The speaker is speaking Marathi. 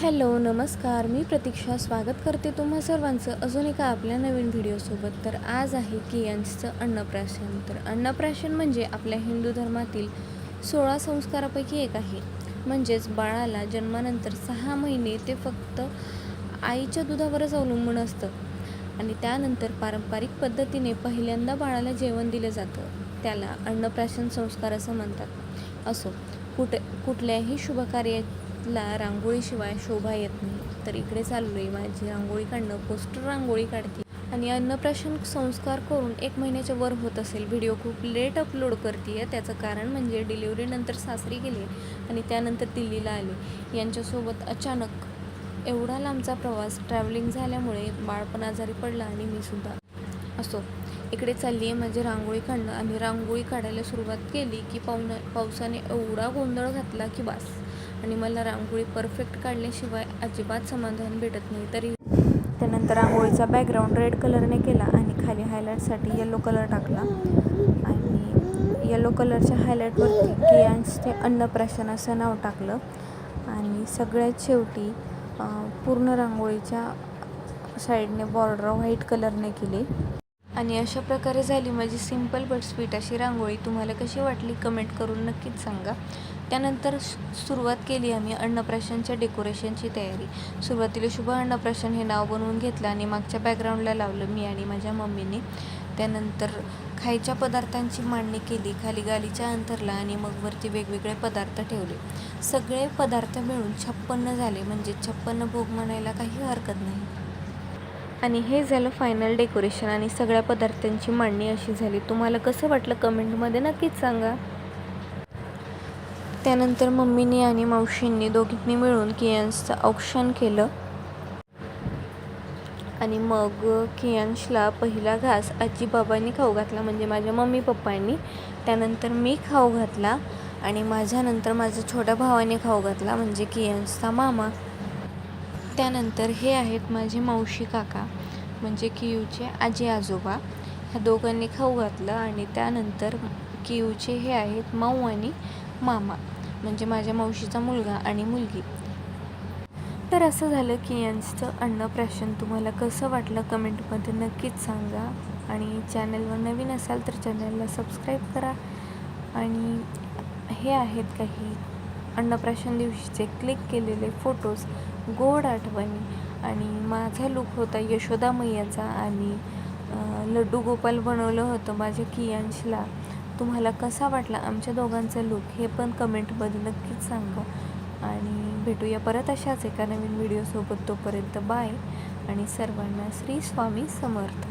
हॅलो नमस्कार. मी प्रतीक्षा. स्वागत करते तुम्हा सर्वांचं. अजून एका आपल्या नवीन व्हिडिओसोबत. तर आज आहे कियांचं अन्नप्राशन. तर अन्नप्राशन म्हणजे आपल्या हिंदू धर्मातील सोळा संस्कारापैकी एक आहे. म्हणजेच बाळाला जन्मानंतर सहा महिने ते फक्त आईच्या दुधावरच अवलंबून असतं. आणि त्यानंतर पारंपरिक पद्धतीने पहिल्यांदा बाळाला जेवण दिलं जातं. त्याला अन्नप्राशन संस्कार असं म्हणतात. असो कुठे कुठल्याही शुभकार्या घरातला रांगोळीशिवाय शोभा येत नाही. तर इकडे चाललो आहे माझी रांगोळी काढणं पोस्टर रांगोळी काढते. आणि अन्नप्राशन संस्कार करून एक महिन्याच्या वर होत असेल. व्हिडिओ खूप लेट अपलोड करते त्याचं कारण म्हणजे डिलिव्हरीनंतर सासरी गेले आणि त्यानंतर दिल्लीला आले. यांच्यासोबत अचानक एवढा लांबचा प्रवास ट्रॅव्हलिंग झाल्यामुळे बाळपण आजारी पडला आणि मी सुद्धा असो. इकडे चालली आहे माझी रांगोळी काढणं. आणि रांगोळी काढायला सुरुवात केली की पावना पावसाने एवढा गोंधळ घातला की बास. आणि मला रांगोळी परफेक्ट काढल्याशिवाय अजिबात समाधान भेटत नाही. तरी त्यानंतर रांगोळीचा बॅकग्राऊंड रेड कलरने केला आणि खाली हायलाईटसाठी येलो कलर टाकला. आणि येलो कलरच्या हायलाईटवरती केयांचे अन्नप्राशन असं नाव टाकलं. आणि सगळ्यात शेवटी पूर्ण रांगोळीच्या साईडने बॉर्डर व्हाईट कलरने केली. आणि अशा प्रकारे झाली माझी सिंपल बट स्वीट अशी रांगोळी. तुम्हाला कशी वाटली कमेंट करून नक्कीच सांगा. त्यानंतर सु- सुरुवात केली आम्ही अन्नप्राशनच्या डेकोरेशनची तयारी. सुरुवातीला शुभ अन्नप्राशन हे नाव बनवून घेतलं आणि मागच्या बॅकग्राऊंडला लावलं मी आणि माझ्या मम्मीने. त्यानंतर खायच्या पदार्थांची मांडणी केली खाली गालीच्या अंतरला आणि मग वरती वेगवेगळे पदार्थ ठेवले. सगळे पदार्थ मिळून छप्पन्न झाले म्हणजे छप्पन्न भोग म्हणायला काही हरकत नाही. आणि हे झालं फायनल डेकोरेशन आणि सगळ्या पदार्थांची मांडणी अशी झाली. तुम्हाला कसं वाटलं कमेंटमध्ये नक्कीच सांगा. त्यानंतर मम्मीने आणि मावशींनी दोघींनी मिळून कियांशचं औक्षण केलं. आणि मग कियांशला पहिला घास आजी बाबांनी खाऊ घातला म्हणजे माझ्या मम्मी पप्पांनी. त्यानंतर मी खाऊ घातला आणि माझ्यानंतर माझ्या छोट्या भावाने खाऊ घातला म्हणजे कियांशचा मामा. त्यानंतर हे आहेत माझे मावशी काका म्हणजे कियूचे आजी आजोबा. ह्या दोघांनी खाऊ घातलं आणि त्यानंतर कियूचे हे आहेत माऊ आणि मामा म्हणजे माझ्या मावशीचा मुलगा आणि मुलगी. तर असं झालं की यांचं अन्नप्राशन तुम्हाला कसं वाटलं कमेंटमध्ये नक्कीच सांगा आणि चॅनलवर नवीन असाल तर चॅनलला सबस्क्राईब करा. आणि हे आहेत काही अन्नप्राशन दिवशीचे क्लिक केलेले फोटोज गोड आठवणी. आणि माझा लुक होता यशोदा मैयाचा आणि लड्डू गोपाल बनवलं होतं माझ्या कियांशला. तुम्हाला कसा वाटला आमच्या दोघांचा लुक हे पण कमेंटमध्ये नक्कीच सांगा. आणि भेटूया परत अशाच एका नवीन व्हिडिओसोबत तोपर्यंत बाय आणि सर्वांना श्री स्वामी समर्थ.